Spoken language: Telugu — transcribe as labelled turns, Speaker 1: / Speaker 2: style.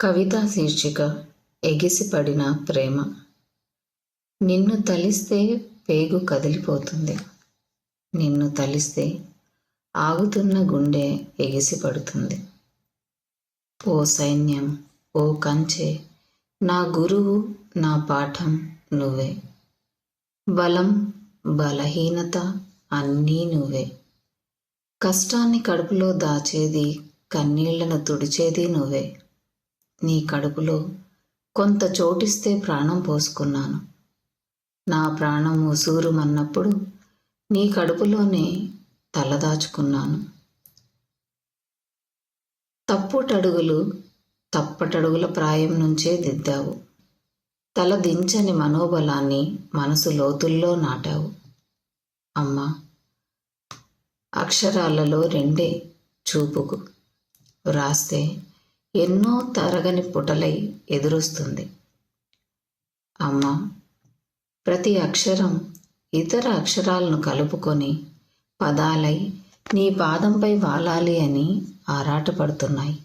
Speaker 1: కవితా శీర్షిక ఎగిసిపడిన ప్రేమ. నిన్ను తలిస్తే పేగు కదిలిపోతుంది. నిన్ను తలిస్తే ఆగుతున్న గుండె ఎగిసిపడుతుంది. ఓ సైన్యం ఓ కంచె నా గురువు నా పాఠం నువ్వే. బలం బలహీనత అన్నీ నువ్వే. కష్టాన్ని కడుపులో దాచేది కన్నీళ్ళను తుడిచేది నువ్వే. నీ కడుపులో కొంత చోటిస్తే ప్రాణం పోసుకున్నాను. నా ప్రాణం ఉసూరుమన్నప్పుడు నీ కడుపులోనే తలదాచుకున్నాను. తప్పుటడుగులు తప్పటడుగుల ప్రాయం నుంచే దిద్దావు. తల దించని మనోబలాన్ని మనసు లోతుల్లో నాటావు. అమ్మా అక్షరాలలో రెండే చూపుకు. వ్రాస్తే ఎన్నో తరగని పుటలై ఎదురొస్తుంది. అమ్మ ప్రతి అక్షరం ఇతర అక్షరాలను కలుపుకొని పదాలై నీ పాదంపై వాలాలి అని ఆరాటపడుతున్నాయి.